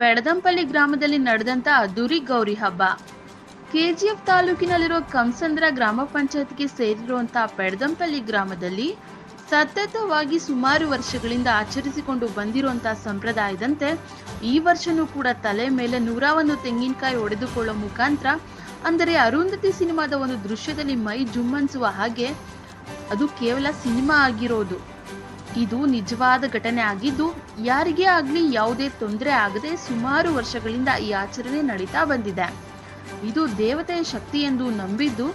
ಬೆಡದಂಪಲ್ಲಿ ಗ್ರಾಮದಲ್ಲಿ ನಡೆದಂತ ಅದ್ದೂರಿ ಗೌರಿ ಹಬ್ಬ. ಕೆಜಿಎಫ್ ತಾಲೂಕಿನಲ್ಲಿರುವ ಕಂಸಂದ್ರ ಗ್ರಾಮ ಪಂಚಾಯತ್ಗೆ ಸೇರಿರುವಂತಹ ಬೆಡದಂಪಲ್ಲಿ ಗ್ರಾಮದಲ್ಲಿ ಸತತವಾಗಿ ಸುಮಾರು ವರ್ಷಗಳಿಂದ ಆಚರಿಸಿಕೊಂಡು ಬಂದಿರುವಂತಹ ಸಂಪ್ರದಾಯದಂತೆ ಈ ವರ್ಷನೂ ಕೂಡ ತಲೆ ಮೇಲೆ ನೂರ ಒಂದು ತೆಂಗಿನಕಾಯಿ ಒಡೆದುಕೊಳ್ಳೋ ಮುಖಾಂತರ, ಅಂದರೆ ಅರುಂಧತಿ ಸಿನಿಮಾದ ಒಂದು ದೃಶ್ಯದಲ್ಲಿ ಮೈ ಜುಮ್ಮನ್ಸುವ ಹಾಗೆ, ಅದು ಕೇವಲ ಸಿನಿಮಾ ಆಗಿರೋದು. ಇದು ನಿಜವಾದ ಘಟನೆ ಆಗಿದ್ದು, ಯಾರಿಗೇ ಆಗ್ಲಿ ಯಾವುದೇ ತೊಂದರೆ ಆಗದೆ ಸುಮಾರು ವರ್ಷಗಳಿಂದ ಈ ಆಚರಣೆ ನಡೀತಾ ಬಂದಿದೆ. ಇದು ದೇವತೆಯ ಶಕ್ತಿ ಎಂದು ನಂಬಿದ್ದು,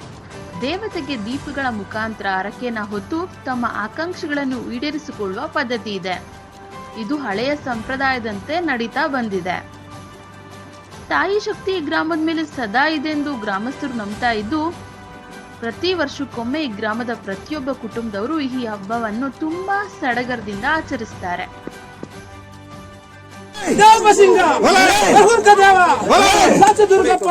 ದೇವತೆಗೆ ದೀಪಗಳ ಮುಖಾಂತರ ಹರಕೆನ ಹೊತ್ತು ತಮ್ಮ ಆಕಾಂಕ್ಷೆಗಳನ್ನು ಈಡೇರಿಸಿಕೊಳ್ಳುವ ಪದ್ಧತಿ ಇದೆ. ಇದು ಹಳೆಯ ಸಂಪ್ರದಾಯದಂತೆ ನಡೀತಾ ಬಂದಿದೆ. ತಾಯಿ ಶಕ್ತಿ ಗ್ರಾಮದ ಮೇಲೆ ಸದಾ ಇದೆ ಎಂದು ಗ್ರಾಮಸ್ಥರು ನಂಬ್ತಾ ಇದ್ದು ಪ್ರತಿ ವರ್ಷಕ್ಕೊಮ್ಮೆ ಈ ಗ್ರಾಮದ ಪ್ರತಿಯೊಬ್ಬ ಕುಟುಂಬದವರು ಈ ಹಬ್ಬವನ್ನು ತುಂಬಾ ಸಡಗರದಿಂದ ಆಚರಿಸ್ತಾರೆ. ದುರ್ಗಪ್ಪ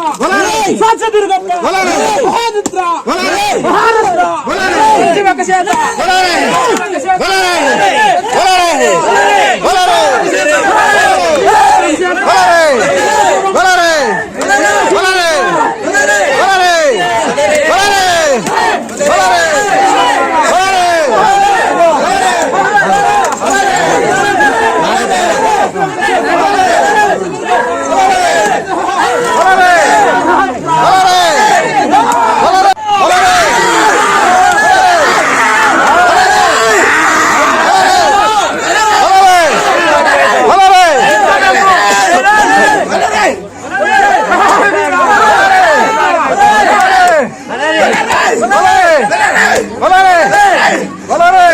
Valorant!